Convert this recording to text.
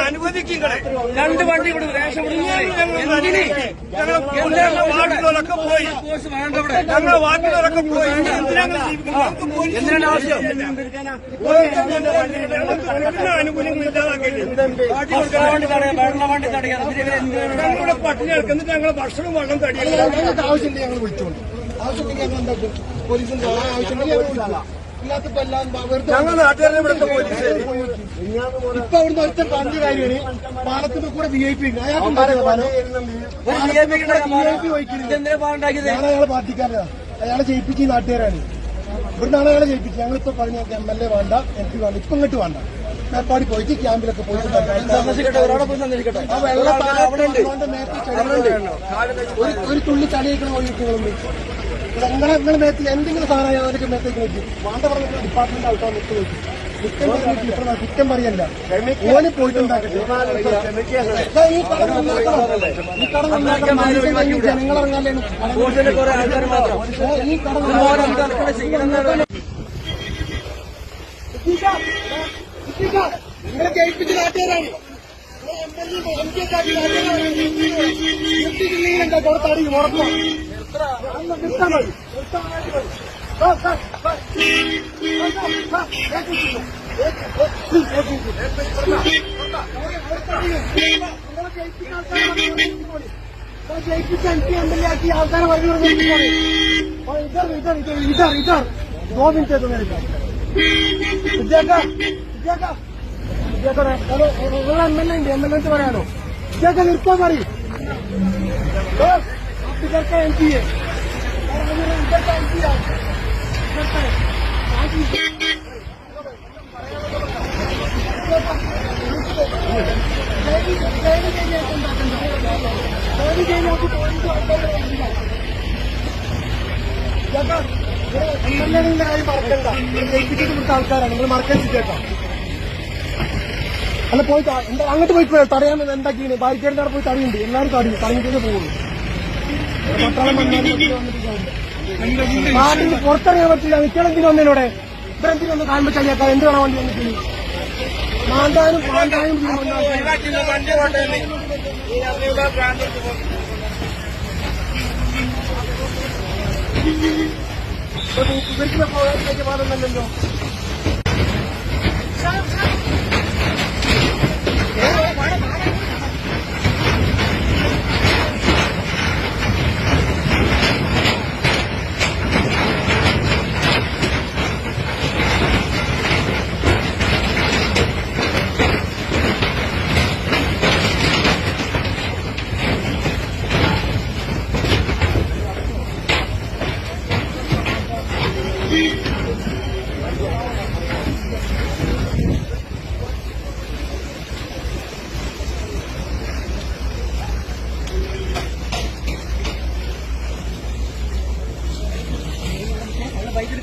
അനുവദിക്കും രണ്ട് വണ്ടി ഇവിടെ റേഷൻ ഞങ്ങളെ വാർഡിലൊക്കെ പോയി. വാർഡിലൊക്കെ പോയി. എന്തിനാണ് ആവശ്യം? ആനുകൂല്യങ്ങൾ ഞങ്ങളുടെ പട്ടിണി എടുക്കുന്നത് ഞങ്ങളെ ഭക്ഷണം വെള്ളം തടിയാണ് ആവശ്യമില്ല ഞങ്ങൾ വിളിച്ചോളൂ ആവശ്യമില്ല ഞങ്ങൾ എന്താക്കും പോലീസിന് ആവശ്യമുണ്ടെങ്കിൽ ഞങ്ങൾ നാട്ടുകാരെ ഇവിടുത്തെ പോലീസ് ഇപ്പൊ അവിടുന്ന് ഒറ്റ പറഞ്ഞ കാര്യമാണ് പാലത്തിന്റെ കൂടെ വി ഐ പി അയാളെ പാർട്ടിക്കാരനാ. അയാളെ ജയിപ്പിച്ച് ഈ നാട്ടുകാരാണ്. ഇവിടുന്നാണ് അയാളെ ജയിപ്പിച്ചത് ഞങ്ങളിപ്പോ പറഞ്ഞ എം എൽ എ വേണ്ട എം പി വേണ്ട ഇപ്പൊ ഇങ്ങോട്ട് വേണ്ട. മേപ്പാടി പോയിട്ട് ക്യാമ്പിലൊക്കെ പോയിട്ട് ആ വെള്ള താഴത്തെ ഒരു തുള്ളി ചളിയേക്കണ ഒഴിക്കുന്നുണ്ട് ഞങ്ങളെ നിങ്ങളുടെ മേത്തിൽ എന്തെങ്കിലും സാധനം അവർക്ക് മേത്തേക്ക് നോക്കി വേണ്ട പറഞ്ഞ ഡിപ്പാർട്ട്മെന്റ് ആൾക്കാർ നിൽക്ക് നോക്കി കുറ്റം പറഞ്ഞിട്ട് ഇത്ര കുറ്റം പറയല്ല ഓന് പോയിട്ടുണ്ടാക്കട്ടെ ഈ കട നന്നാക്കണം. ഈ കട നന്നാക്കണം. മാത്രം ഈ കട നന്നാക്കണം. നിങ്ങളെ ജയിപ്പിച്ച നാട്ടുകാരാണ് എന്താ പുറത്തടി ഉറപ്പാ ആ, ആ, ആ. ആ, ആ, നിങ്ങളെ ജയിപ്പിച്ച M P M L A ആക്കി ആൾക്കാരെ പറഞ്ഞു ഇതാണ് ഇതാണ് ഇതാണ് ഇതാണ് ഗോവിന്ദ് ദോ മിനിറ്റ് നിങ്ങൾ എം എൽ എ ഉണ്ട് എം എൽ എ പറയാനോ ഇതൊക്കെ നിർത്താൻ പറയും ഇതൊക്കെ എം പി എ ഇതൊക്കെ എം പി ആൾക്കാരാണ് നിങ്ങൾ മറക്കാൻ ചിട്ടേക്കാം അല്ല പോയി എന്താ അങ്ങോട്ട് പോയി തടയാൻ എന്താക്കിയാണ് ബാരിക്കേഡിന്റെ അവിടെ പോയി തടയുണ്ട് എല്ലാവരും തടയും തടഞ്ഞിട്ടേ പോകുള്ളൂ പട്ടാളം നാട്ടിൽ പുറത്തിറങ്ങാൻ പറ്റില്ല. നിൽക്കണമെങ്കിലും ഒന്നിനോടെ ഇവരെന്തിനും ഒന്ന് കാണുമ്പോൾ കഴിയാത്ത എന്ത് വേണം വണ്ടി വന്നിട്ട്? മാന്താനും മാന്താനും ഇവർക്ക് പോകാൻ പാടുന്നല്ലോ సైకిల్